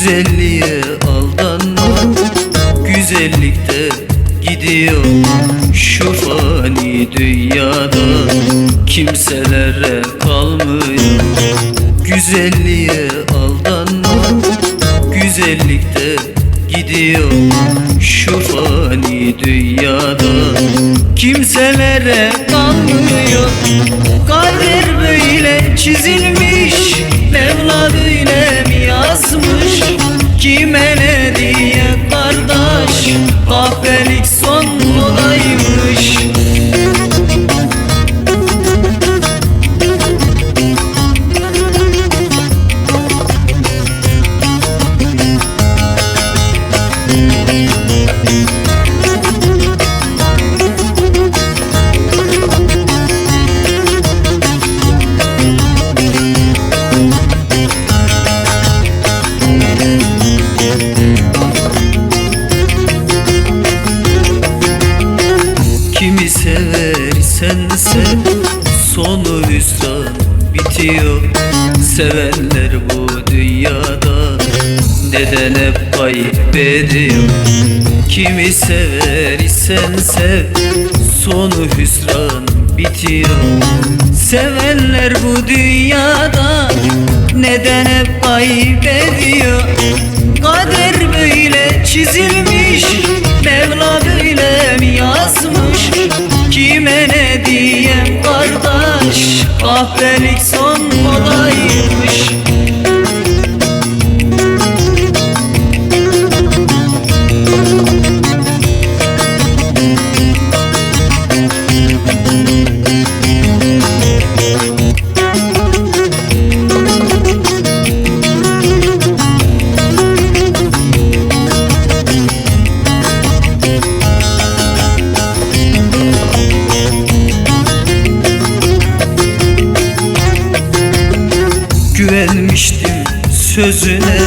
Güzelliğe aldanma Güzellikte gidiyor. Şu fani dünyada Kimselere kalmıyor. Güzelliğe aldanma Güzellikte gidiyor. Şu fani dünyada Kimselere kalmıyor bitiyor. Sevenler bu dünyada Neden hep kaybediyor Kimi seversen sev Sonu hüsran bitiyor. Sevenler bu dünyada Neden hep kaybediyor Kahpelik son modaymış sözüne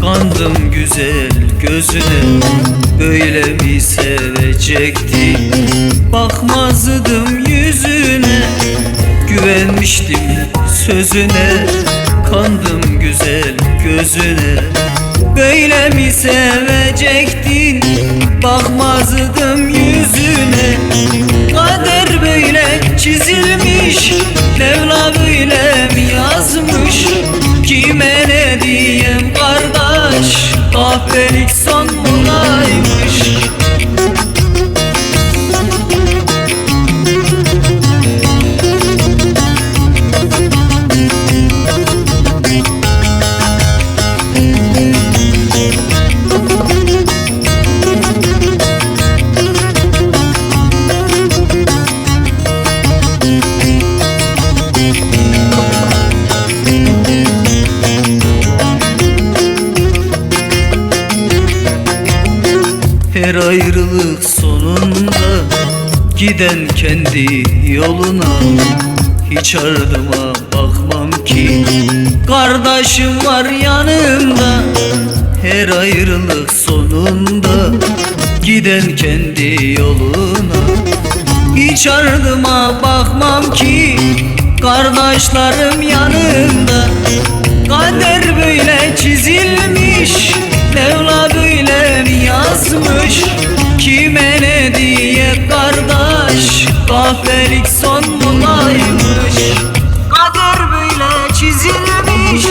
Kandım güzel gözüne. Böyle mi sevecekti? Bakmazdım yüzüne. Güvenmiştim sözüne Kandım güzel gözüne. Böyle mi sevecektin Bakmazdım yüzüne. Kader böyle çizilmiş Mevla böyle mi yazmış? Kime diyem kardeş. Kahpelik son ayrılık sonunda Giden kendi yoluna Hiç ardıma bakmam ki. Kardeşim var yanımda Her ayrılık sonunda Giden kendi yoluna Hiç ardıma bakmam ki. Kardeşlerim Kahpelik son bulaymış Kader böyle çizilmiş